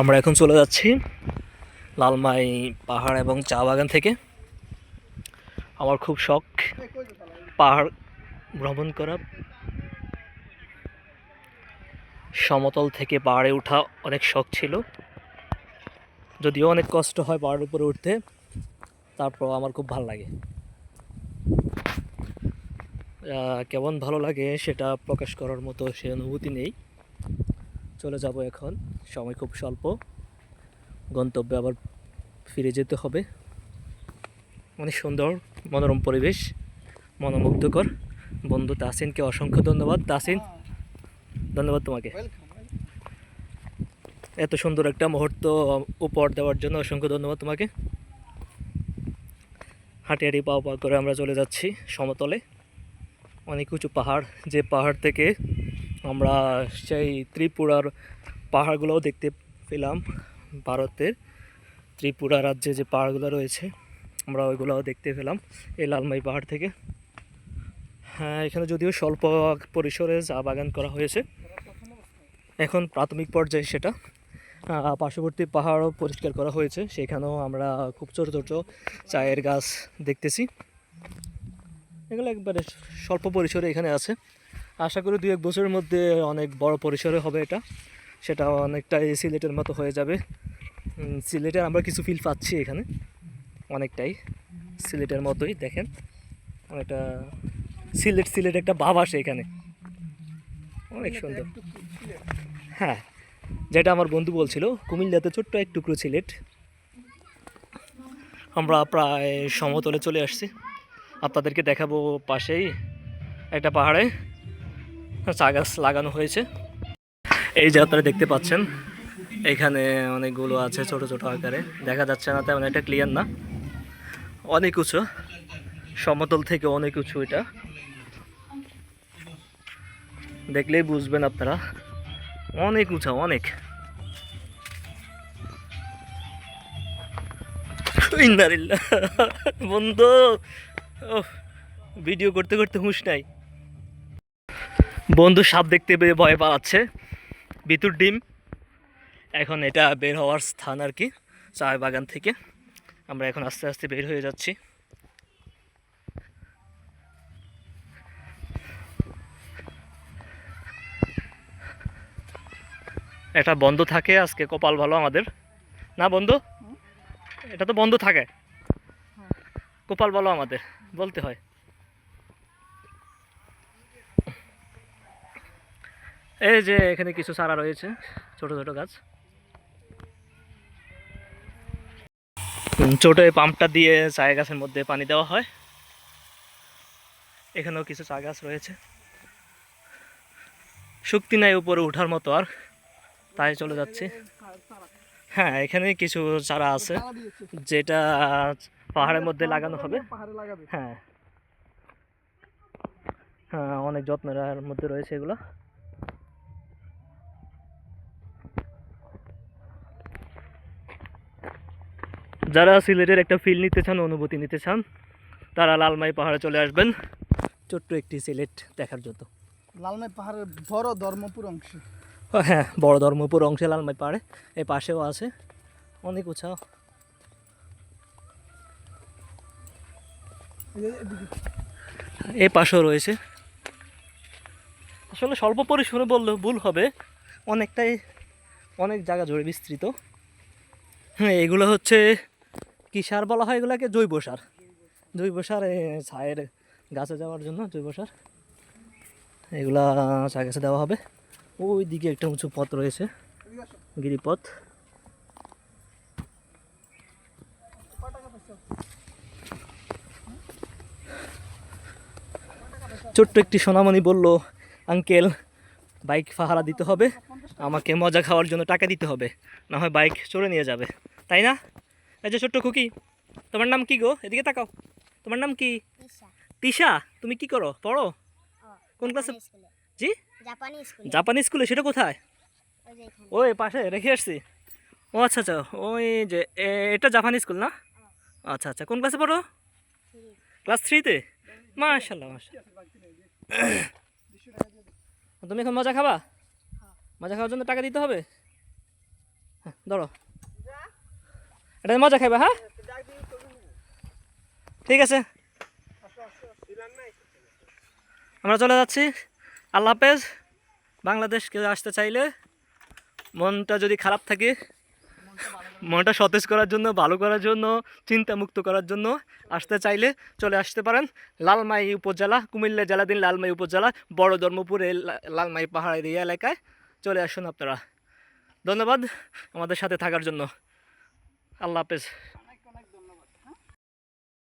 আমরা এখন চলে যাচ্ছি লালমাই পাহাড় এবং চা বাগান থেকে। আমার খুব শখ পাহাড় ভ্রমণ করা। সমতল থেকে পাহাড়ে ওঠা অনেক শখ ছিল। যদিও অনেক কষ্ট হয় পাহাড়ের উপরে উঠতে তারপর আমার খুব ভালো লাগে। কেমন ভালো লাগে সেটা প্রকাশ করার মতো সে অনুভূতি নেই। চলে যাব এখন। সময় খুব স্বল্প। গন্তব্যে আবার ফিরে যেতে হবে। অনেক সুন্দর মনোরম পরিবেশ, মনোমুগ্ধকর। বন্ধু তাসিনকে অসংখ্য ধন্যবাদ। তাসিন ধন্যবাদ তোমাকে। এত সুন্দর একটা মুহূর্ত উপহার দেওয়ার জন্য অসংখ্য ধন্যবাদ তোমাকে। হাঁটি হাঁটি পাও পা করে আমরা চলে যাচ্ছি সমতলে। অনেক উঁচু পাহাড়, যে পাহাড় থেকে আমরা সেই ত্রিপুরার পাহাড়গুলোও দেখতে পেলাম, ভারতের ত্রিপুরা রাজ্যে যে পাহাড়গুলো রয়েছে, আমরা ওইগুলোও দেখতে পেলাম, এই লালমাই পাহাড় থেকে। হ্যাঁ এখানে যদিও স্বল্প পরিসরে চা বাগান করা হয়েছে, এখন প্রাথমিক পর্যায়ে সেটা। পার্শ্ববর্তী পাহাড়ও পরিষ্কার করা হয়েছে, সেখানেও আমরা খুব ছোটো ছোটো চায়ের গাছ দেখতেছি। এগুলো একবারে স্বল্প পরিসরে এখানে আছে। আশা করি দু এক বছরের মধ্যে অনেক বড় পরিসরে হবে এটা। সেটা অনেকটাই সিলেটের মতো হয়ে যাবে। সিলেটের আমরা কিছু ফিল পাচ্ছি এখানে। অনেকটাই। সিলেটের মতোই দেখেন। অনেকটা সিলেট সিলেট একটা ভাব আসে এখানে। অনেক সুন্দর। হ্যাঁ যেটা আমার বন্ধু বলছিল কুমিল্লাতে ছোট্ট এক টুকরো সিলেট। আমরা প্রায় সমতলে চলে আসছি। আপনাদেরকে দেখাবো পাশেই একটা পাহাড়ে। চা গাছ লাগানো হয়েছে। এই যে আপনারা দেখতে পাচ্ছেন, এখানে অনেকগুলো আছে ছোট ছোট আকারে। দেখা যাচ্ছে না, তেমন একটা ক্লিয়ার না। অনেক উঁচু, সমতল থেকে অনেক উঁচু এটা। দেখলেই বুঝবেন আপনারা, অনেক উঁচা, অনেক। বন্ধু ভিডিও করতে করতে হুঁশ নাই। বন্ধু সাপ দেখতে পেয়ে ভয় পাচ্ছে। বিতুর ডিম। এখন এটা বের হওয়ার স্থান আর কি চা বাগান থেকে। আমরা এখন আস্তে আস্তে বের হয়ে যাচ্ছি। এটা বন্ধ থাকে আজকে কপাল ভালো আমাদের। না বন্ধু? এটা তো বন্ধ থাকে। কপাল ভালো আমাদের বলতে হয়। এই যে এখানে কিছু চারা রয়েছে, ছোট ছোট গাছ। ছোট এই পাম্পটা দিয়ে চা গাছের মধ্যে পানি দেওয়া হয়। এখানেও কিছু চা গাছ রয়েছে। শক্তি নাই উপরে ওঠার মতো আর, তাই চলে যাচ্ছি। হ্যাঁ এখানে কিছু চারা আছে, যেটা পাহাড়ের মধ্যে লাগানো হবে। হ্যাঁ। হ্যাঁ অনেক যত্নের মধ্যে রয়েছে এগুলো। যারা সিলেটের একটা ফিল নিতে চান অনুভূতি নিতে চান তারা লালমাই পাহাড়ে চলে আসবেন। ছোট্ট একটি সিলেট দেখার জন্য। লালমাই পাহাড়ের বড় ধর্মপুর অংশে। হ্যাঁ বড় ধর্মপুর অংশে লালমাই পাহাড়ে এই পাশেও আছে। অনেক এদিকে। এই পাশেও রয়েছে। আসলে স্বল্প পরিসরে বললে ভুল হবে। অনেকটাই অনেক জায়গা জুড়ে বিস্তৃত। হ্যাঁ এগুলো হচ্ছে কি সার বলা হয় এগুলোকে? জৈব সার। জৈব সার ছায়ের গাছে যাওয়ার জন্য জৈব সার। এগুলা চা গাছে দেওয়া হবে। ওই দিকে একটা উঁচু পথ রয়েছে, গিরিপথ। ছোট্ট একটি সোনামণি বলল, আঙ্কেল, বাইক ফাহারা দিতে হবে। আমাকে মজা খাওয়ার জন্য টাকা দিতে হবে। না হয় বাইক চড়ে নিয়ে যাবে। তাই না? এই যে ছোট্ট খুকি তোমার নাম কি গো? এদিকে তাকাও। তোমার নাম কি? তিশা। তুমি কি করো? পড়ো। কোন ক্লাসে? জি? জাপানি স্কুলে। জাপানি স্কুলে সেটা কোথায়? ওই পাশে রেখে আসছি। ও আচ্ছা আচ্ছা ওই যে এটা জাপানি স্কুল না? আচ্ছা আচ্ছা কোন ক্লাসে পড়ো? ক্লাস থ্রিতে? মাশাল্লাহ মাশাল্লাহ তুমি এখন মজা খাবা? মজা খাওয়ার জন্য টাকা দিতে হবে? হ্যাঁ, ধরো। এটা মজা খাইবা হ্যাঁ? ঠিক আছে। আমরা চলে যাচ্ছি। আল্লাহ হাফেজ। বাংলাদেশ কেউ আসতে চাইলে মনটা যদি খারাপ থাকে, মনটা সতেজ করার জন্য, ভালো করার জন্য, চিন্তামুক্ত করার জন্য আসতে চাইলে চলে আসতে পারেন লালমাই উপজেলা, কুমিল্লা জেলাধীন লালমাই উপজেলা, বড় ধর্মপুরে লালমাই পাহাড়ের এই এলাকায় চলে আসুন আপনারা। ধন্যবাদ আমাদের সাথে থাকার জন্য। আল্লাহ হাফেজ